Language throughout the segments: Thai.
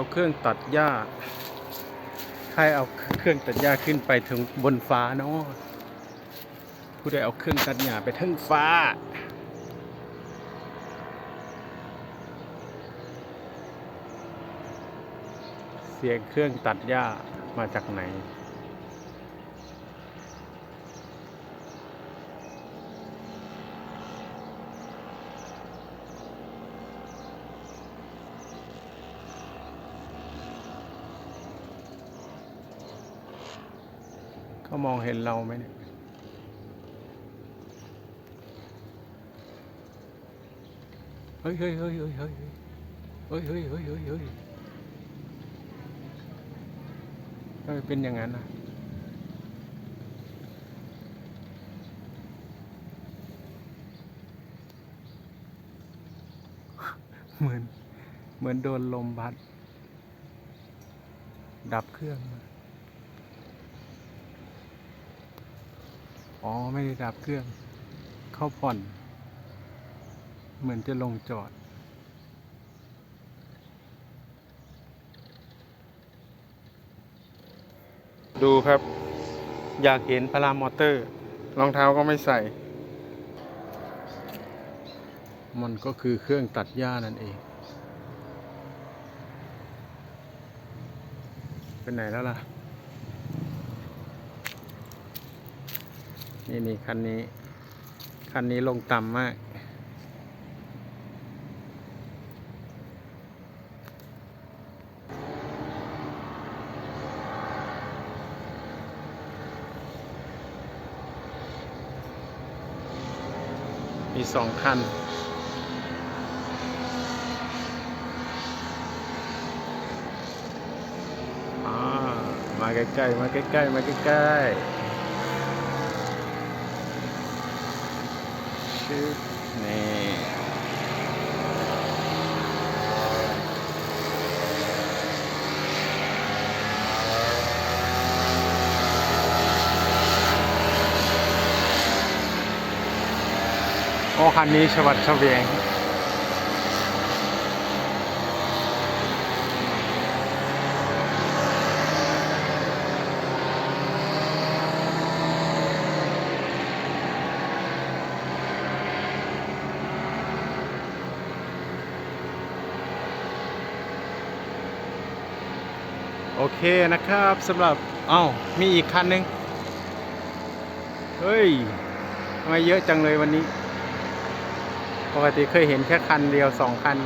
เอาเครื่องตัดหญ้า ใครเอาเครื่องตัดหญ้าขึ้นไปถึงบนฟ้าเนาะผู้ใดเอาเครื่องตัดหญ้าไปถึงฟ้า เสียงเครื่องตัดหญ้ามาจากไหน เขามองเห็นเราไหมเนี่ยเฮ้ยเฮ้ยเฮ้ยเฮ้ยเฮ้ยเฮ้ยเฮ้ยเฮ้ยเฮ้ยเฮ้ยทำไมเป็นอย่างนั้นนะเหมือนเหมือนโดนลมพัด ดับเครื่องมา อ๋อ ไม่ได้ดับเครื่อง เข้าผ่อน เหมือนจะลงจอด ดูครับ อยากเห็นพารามอเตอร์ รองเท้าก็ไม่ใส่ มันก็คือเครื่องตัดหญ้านั่นเอง เป็นไหนแล้วล่ะ นี่นี่คันนี้ คันนี้ลงต่ำมากมีสองคันอ่ามาใกล้ๆ มาใกล้ๆ มาใกล้ๆ ชื่อนี่โอ้คันนี้ชวัดเฉวียง โอเคนะครับสำหรับอ้าวมีอีกคันหนึ่งเฮ้ยทำไมเยอะจังเลยวันนี้ ปกติเคยเห็นแค่คันเดียวสองคัน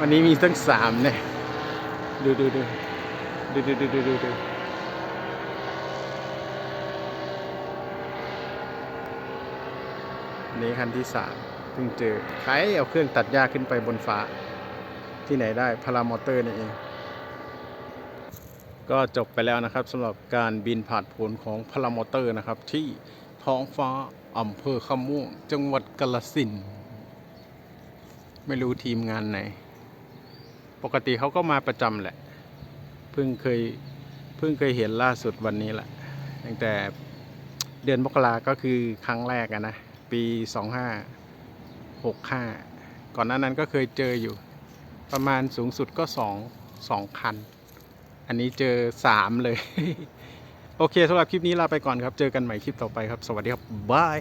วันนี้มีตั้งสามเนี่ยดูดูดูดูดูดูดูดูดูนนี้คันที่สามเพิ่งเจอใครเอาเครื่องตัดหญ้าขึ้นไปบนฟ้า ที่ไหนได้พารามอเตอร์นี่เอง ก็จบไปแล้วนะครับสำหรับการบินผ่านผลของพารามอเตอร์นะครับ ที่ท้องฟ้าอำเภอขม่วงจังหวัดกาฬสินไม่รู้ทีมงานไหน ปกติเขาก็มาประจำแหละ เพิ่งเคยเพิ่งเคยเห็นล่าสุดวันนี้แหละตั้งแต่เดือนมกราก็คือครั้งแรกนะ ปี 2565 ก่อนหน้านั้นก็เคยเจออยู่ ประมาณสูงสุดก็สองสองคัน อันนี้เจอสามเลย โอเคสำหรับคลิปนี้ลาไปก่อนครับ เจอกันใหม่คลิปต่อไปครับ สวัสดีครับบาย